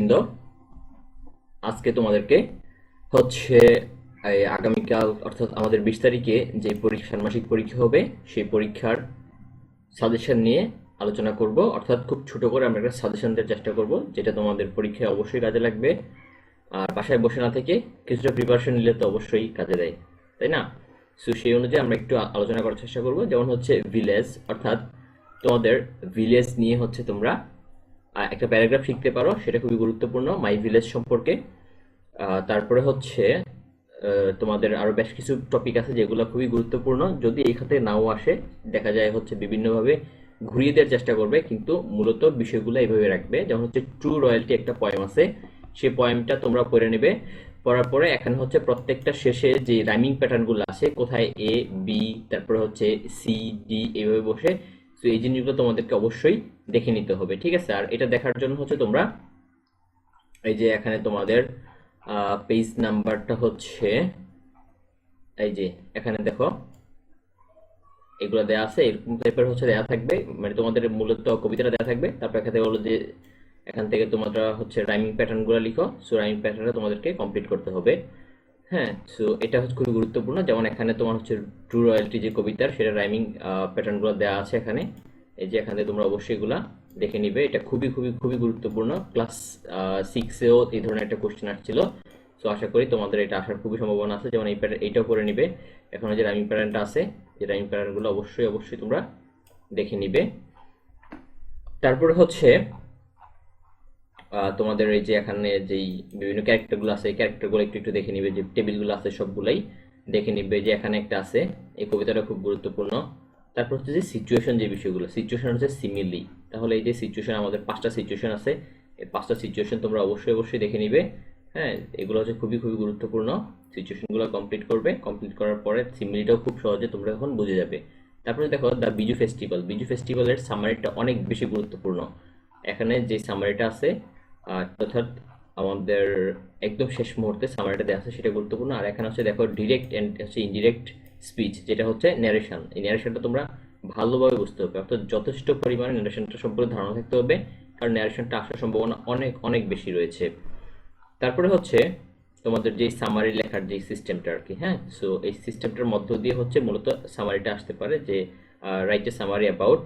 বৃন্দ আজকে তোমাদেরকে হচ্ছে আগামীকাল, অর্থাৎ আমাদের বিশ তারিখে যে পরীক্ষা, ষান্মাসিক পরীক্ষা হবে, সেই পরীক্ষার সাজেশন নিয়ে আলোচনা করব। অর্থাৎ খুব ছোট করে আমরা একটা সাজেশন দেওয়ার চেষ্টা করব, যেটা তোমাদের পরীক্ষায় অবশ্যই কাজে লাগবে। আর বাসায় বসে না থেকে কিছুটা প্রিপারেশন নিলে তো অবশ্যই কাজে দেয়, তাই না? সো সেই অনুযায়ী আমরা একটু আলোচনা করার চেষ্টা করব। যেমন হচ্ছে ভিলেজ অর্থাৎ তোমাদের ভিলেজ নিয়ে হচ্ছে তোমরা একটা প্যারাগ্রাফ শিখতে পারো, সেটা খুবই গুরুত্বপূর্ণ, মাই ভিলেজ সম্পর্কে। তারপরে হচ্ছে তোমাদের আরও বেশ কিছু টপিক আছে যেগুলো খুবই গুরুত্বপূর্ণ। যদি এই খাতে নাও আসে, দেখা যায় হচ্ছে বিভিন্নভাবে ঘুরিয়ে দেওয়ার চেষ্টা করবে, কিন্তু মূলত বিষয়গুলো এইভাবে রাখবে। যেমন হচ্ছে ট্রু রয়্যালটি একটা পয়েম আছে সেই পয়েমটা তোমরা পড়ে নেবে। পড়ার পরে এখানে হচ্ছে প্রত্যেকটা শেষে যে রাইমিং প্যাটার্নগুলো আছে, কোথায় এ বি তারপরে হচ্ছে সি ডি এইভাবে বসে। তো এই জিনিসগুলো তোমাদেরকে অবশ্যই দেখে নিতে হবে, ঠিক আছে? আর এটা দেখার জন্য হচ্ছে তোমরা এই যে এখানে তোমাদের পেজ নাম্বারটা হচ্ছে, এই যে এখানে দেখো, এগুলো দেওয়া আছে, এরকম টাইপের হচ্ছে দেওয়া থাকবে মানে তোমাদের মূলত কবিতাটা দেওয়া থাকবে, তারপর এখান হলো যে এখান থেকে তোমরা হচ্ছে রাইমিং প্যাটার্নগুলো লিখো সো রাইমিং প্যাটার্নটা তোমাদেরকে কমপ্লিট করতে হবে হ্যাঁ? সো এটা হচ্ছে খুবই গুরুত্বপূর্ণ, যেমন এখানে তোমার হচ্ছে ট্রু রয়্যালটি যে কবিতার, সেটা রাইমিং প্যাটার্নগুলো দেওয়া আছে এখানে এই যে এখানে তোমরা অবশ্যই এগুলা দেখে নিবে। এটা খুবই খুবই খুবই গুরুত্বপূর্ণ। ক্লাস সিক্সেও এই ধরনের একটা কোশ্চেন আসছিল। সো আশা করি তোমাদের এটা আসার খুবই সম্ভাবনা আছে। যেমন এই প্যাটার্ন এইটাও করে নিবে। এখন যে রাইমিং প্যাটার্নটা আছে, এই রাইমিং প্যাটার্নগুলো অবশ্যই অবশ্যই তোমরা দেখে নিবে। তারপরে হচ্ছে তোমাদের এই যে এখানে যেই বিভিন্ন ক্যারেক্টারগুলো আছে, এই ক্যারেক্টারগুলো একটু একটু দেখে নিবে। যে টেবিলগুলো আছে সবগুলাই দেখে নিবে যে এখানে একটা আছে। এই কবিতাটা খুব গুরুত্বপূর্ণ। তারপর হচ্ছে যে সিচুয়েশন যে বিষয়গুলো সিচুয়েশন হচ্ছে সিমিলি তাহলে এই যে সিচুয়েশন আমাদের পাঁচটা সিচুয়েশন আছে, এই পাঁচটা সিচুয়েশন তোমরা অবশ্যই অবশ্যই দেখে নিবে। হ্যাঁ এগুলো হচ্ছে খুবই খুবই গুরুত্বপূর্ণ। সিচুয়েশনগুলো কমপ্লিট করবে। কমপ্লিট করার পরে সিমিলিটাও খুব সহজে তোমরা এখন বুঝে যাবে। তারপরে দেখো দ্য বিজু ফেস্টিভ্যাল বিজু ফেস্টিভ্যালের সামারিটা অনেক বেশি গুরুত্বপূর্ণ। এখানে যে সামারিটা আছে অর্থাৎ আমাদের একদম শেষ মুহূর্তে সামারিটা দেওয়া আছে, সেটা গুরুত্বপূর্ণ। আর এখানে হচ্ছে দেখো ডিরেক্ট এন্ড হচ্ছে ইনডিরেক্ট স্পিচ যেটা হচ্ছে ন্যারেশন এই ন্যারেশনটা তোমরা ভালোভাবে বুঝতে হবে। অর্থাৎ যথেষ্ট পরিমাণে ন্যারেশনটা সম্পর্কে ধারণা থাকতে হবে, কারণ ন্যারেশনটা আসার সম্ভাবনা অনেক অনেক বেশি রয়েছে। তারপরে হচ্ছে তোমাদের যে সামারি লেখার যে সিস্টেমটা আর কি হ্যাঁ? সো এই সিস্টেমটার মধ্য দিয়ে হচ্ছে মূলত সামারিটা আসতে পারে যে right a summary about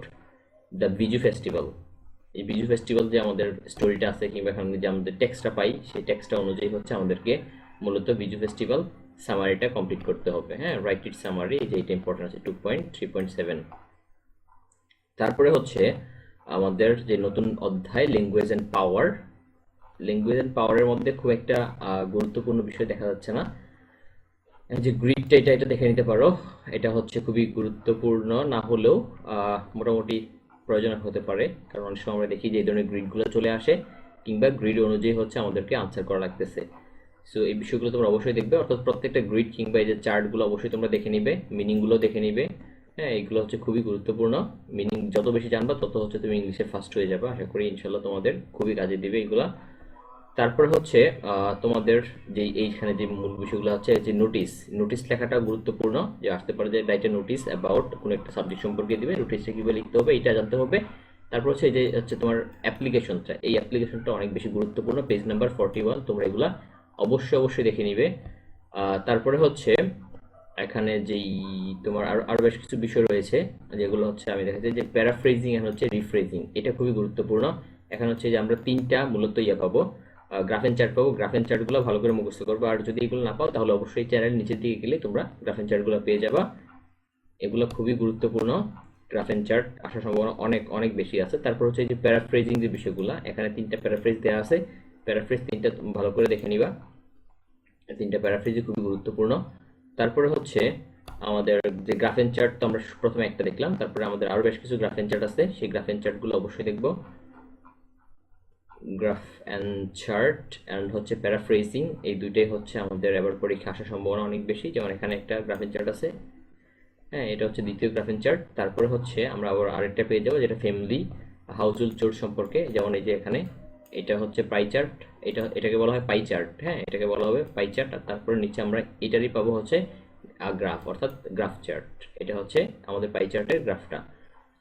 the Biju festival এই বিজু ফেস্টিভ্যাল যে আমাদের স্টোরিটা আছে কিংবা এখানে যে আমাদের টেক্সটটা পাই, সেই টেক্সটটা অনুযায়ী হচ্ছে আমাদেরকে মূলত বিজু ফেস্টিভ্যাল সামারিটা কমপ্লিট করতে হবে হ্যাঁ? রাইট ইট সামারি যে এটা ইম্পর্টেন্ট আছে two point three point seven তারপরে হচ্ছে আমাদের যে নতুন অধ্যায় language and power language and পাওয়ারের মধ্যে খুব একটা গুরুত্বপূর্ণ বিষয় দেখা যাচ্ছে না। যে গ্রিডটা এটা এটা দেখে নিতে পারো। এটা হচ্ছে খুবই গুরুত্বপূর্ণ, না হলেও মোটামুটি প্রয়োজন হতে পারে। কারণ অনেক সময় আমরা দেখি যে এই ধরনের গ্রিডগুলো চলে আসে, কিংবা গ্রিড অনুযায়ী হচ্ছে আমাদেরকে আনসার করা লাগতেছে। সো এই বিষয়গুলো তোমরা অবশ্যই দেখবে। অর্থাৎ প্রত্যেকটা গ্রিড কিংবা এই যে চার্টগুলো অবশ্যই তোমরা দেখে নিবে মিনিংগুলো দেখে নিবে। হ্যাঁ এগুলো হচ্ছে খুবই গুরুত্বপূর্ণ। মিনিং যত বেশি জানবা, তত হচ্ছে তুমি ইংলিশে ফার্স্ট হয়ে যাবে। আশা করি ইনশাল্লাহ তোমাদের খুবই কাজে দিবে এগুলা। তারপরে হচ্ছে তোমাদের যে এইখানে যে মূল বিষয়গুলো হচ্ছে যে নোটিশ নোটিশ লেখাটা গুরুত্বপূর্ণ। যে আসতে পারে যে রাইট নোটিস অ্যাবাউট কোনো একটা সাবজেক্ট সম্পর্কে দিবে। নোটিশটা কীভাবে লিখতে হবে এটা জানতে হবে। তারপর হচ্ছে যে, হচ্ছে তোমার অ্যাপ্লিকেশনটা এই অ্যাপ্লিকেশনটা অনেক বেশি গুরুত্বপূর্ণ। পেজ নাম্বার ফর্টি ওয়ান তোমরা এগুলা অবশ্যই অবশ্যই দেখে নিবে। তারপরে হচ্ছে, এখানে যেই তোমার আরও আরও বেশ কিছু বিষয় রয়েছে, যেগুলো হচ্ছে আমি দেখাচ্ছি যে প্যারাফ্রেজিং আর হচ্ছে রিফ্রেজিং এটা খুবই গুরুত্বপূর্ণ। এখানে হচ্ছে যে আমরা তিনটা মূলত ইয়ে পাবো। গ্রাফেন চার্ট পাবো। গ্রাফেন চার্টগুলো ভালো করে মুখস্থ করব। আর যদি এগুলো না পাও, তাহলে অবশ্যই চ্যানেল নিচের দিকে গেলে তোমরা গ্রাফেন চার্টগুলো পেয়ে যাবা। এগুলো খুবই গুরুত্বপূর্ণ। গ্রাফেন চার্ট আসার সম্ভাবনা অনেক অনেক বেশি আছে। তারপর হচ্ছে যে প্যারাফ্রেজিং যে বিষয়গুলো, এখানে তিনটা প্যারাফ্রেজ দেওয়া আছে। প্যারাফ্রেজ তিনটা ভালো করে দেখে নিবা। তিনটা প্যারাফ্রেজই খুবই গুরুত্বপূর্ণ। তারপরে হচ্ছে আমাদের যে গ্রাফেন চার্ট তো আমরা প্রথমে একটা দেখলাম। তারপরে আমাদের আরও বেশ কিছু গ্রাফেন চার্ট আছে। সেই গ্রাফেন চার্টগুলো অবশ্যই দেখব। গ্রাফ অ্যান্ড চার্ট অ্যান্ড হচ্ছে প্যারাফ্রেজিং এই দুইটাই হচ্ছে আমাদের এবার পরীক্ষা আসার সম্ভাবনা অনেক বেশি। যেমন এখানে একটা গ্রাফেন চার্ট আছে। হ্যাঁ এটা হচ্ছে দ্বিতীয় গ্রাফেন চার্ট তারপরে হচ্ছে আমরা আবার আরেকটা পেয়ে যাব, যেটা ফ্যামিলি হাউসহোল্ড চোর সম্পর্কে। যেমন এই যে এখানে এটা হচ্ছে পাই চার্ট এটা এটাকে বলা হয় পাই চার্ট হ্যাঁ? এটাকে বলা হবে পাই চার্ট আর তারপরে নিচে আমরা এটারই পাবো হচ্ছে গ্রাফ অর্থাৎ গ্রাফ চার্ট এটা হচ্ছে আমাদের পাই চার্টের গ্রাফটা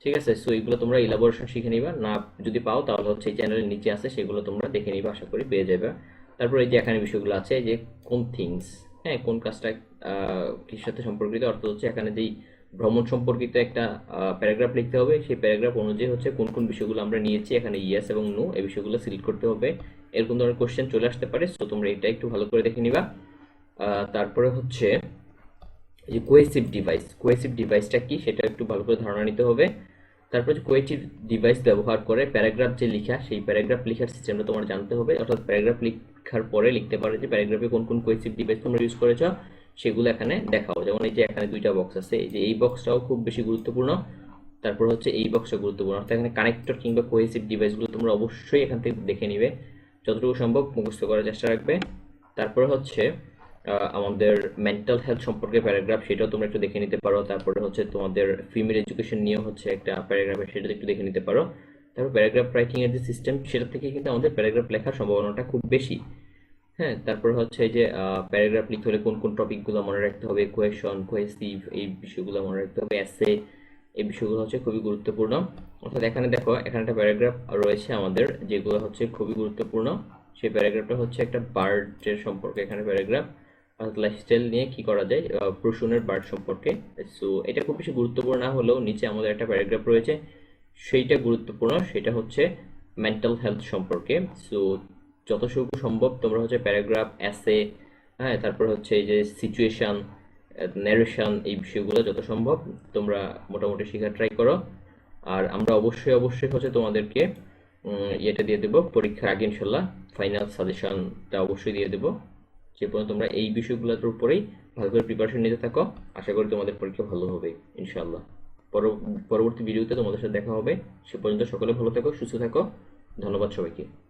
ঠিক আছে? সো এগুলো তোমরা ইলাবোরেশন শিখে নিবা। না, যদি পাও, তাহলে হচ্ছে এই চ্যানেলের নিচে আছে, সেগুলো তোমরা দেখে নিবা, আশা করি পেয়ে যাবে তারপর এই যে এখানে বিষয়গুলো আছে, যে কোন থিংস হ্যাঁ? কোন কাজটা কিসের সাথে সম্পর্কিত? অর্থাৎ হচ্ছে এখানে যেই ভ্রমণ সম্পর্কিত একটা প্যারাগ্রাফ লিখতে হবে। সেই প্যারাগ্রাফ অনুযায়ী হচ্ছে কোন কোন বিষয়গুলো আমরা নিয়েছি, এখানে ইয়েস এবং নো এই বিষয়গুলো সিলেক্ট করতে হবে। এরকম ধরনের কোশ্চেন চলে আসতে পারে সো তোমরা এটা একটু ভালো করে দেখে নিবা। তারপরে হচ্ছে যে কোয়েসিভ ডিভাইস কোয়েসিভ ডিভাইসটা কি সেটা একটু ভালো করে ধারণা নিতে হবে। তারপর যে কোয়েসিভ ডিভাইস ব্যবহার করে প্যারাগ্রাফ যে লেখা, সেই প্যারাগ্রাফ লেখার সিস্টেমটা তোমার জানতে হবে। অর্থাৎ প্যারাগ্রাফ লেখার পরে লিখতে পারো যে প্যারাগ্রাফে কোন কোন কোয়েসিভ ডিভাইস তোমরা ইউজ করেছ। সেগুলো এখানে দেখাও যেমন এই যে এখানে দুইটা বক্স আছে। এই যে এই বক্সটাও খুব বেশি গুরুত্বপূর্ণ। তারপর হচ্ছে এই বক্সটা গুরুত্বপূর্ণ। অর্থাৎ এখানে কানেক্টর কিংবা কোহেসিভ ডিভাইসগুলো তোমরা অবশ্যই এখান থেকে দেখে নিবে। যতটুকু সম্ভব মুখস্থ করার চেষ্টা রাখবে। তারপরে হচ্ছে আমাদের মেন্টাল হেলথ সম্পর্কে প্যারাগ্রাফ সেটাও তোমরা একটু দেখে নিতে পারো। তারপরে হচ্ছে তোমাদের ফিমেল এডুকেশন নিয়ে হচ্ছে একটা প্যারাগ্রাফ সেটা একটু দেখে নিতে পারো। তারপর প্যারাগ্রাফ রাইটিং এর যে সিস্টেম সেটা থেকে কিন্তু আমাদের প্যারাগ্রাফ লেখার সম্ভাবনাটা খুব বেশি। হ্যাঁ তারপর হচ্ছে যে প্যারাগ্রাফ লিখতে হলে কোন কোন টপিকগুলো মনে রাখতে হবে? কোয়েশন কোয়েসিভ এই বিষয়গুলো মনে রাখতে হবে। অ্যাসে এই বিষয়গুলো হচ্ছে খুবই গুরুত্বপূর্ণ। অর্থাৎ এখানে দেখো, এখানে একটা প্যারাগ্রাফ রয়েছে আমাদের, যেগুলো হচ্ছে খুবই গুরুত্বপূর্ণ। সেই প্যারাগ্রাফটা হচ্ছে একটা বার্ডের সম্পর্কে, এখানে প্যারাগ্রাফ লাইফস্টাইল নিয়ে কি করা যায়? প্রসূনের বার্ড সম্পর্কে। সো এটা খুব বেশি গুরুত্বপূর্ণ না হলেও নিচে আমাদের একটা প্যারাগ্রাফ রয়েছে। সেইটা গুরুত্বপূর্ণ, সেটা হচ্ছে মেন্টাল হেলথ সম্পর্কে। সো যতটুকু সম্ভব, তোমরা হচ্ছে প্যারাগ্রাফ অ্যাসে হ্যাঁ তারপর হচ্ছে এই যে সিচুয়েশন ন্যারেশন এই বিষয়গুলো যত সম্ভব তোমরা মোটামুটি শেখার ট্রাই করো। আর আমরা অবশ্যই অবশ্যই হচ্ছে তোমাদেরকে ইয়েটা দিয়ে দেবো, পরীক্ষার আগে ইনশাল্লাহ ফাইনাল সাজেশনটা অবশ্যই দিয়ে দেবো। যে পর্যন্ত তোমরা এই বিষয়গুলোর উপরেই ভালো করে প্রিপারেশন নিতে থাকো। আশা করি তোমাদের পরীক্ষা ভালো হবে, ইনশাল্লাহ। পর- পরবর্তী ভিডিওতে তোমাদের সাথে দেখা হবে। সে পর্যন্ত সকলে ভালো থাকো, সুস্থ থাকো। ধন্যবাদ সবাইকে।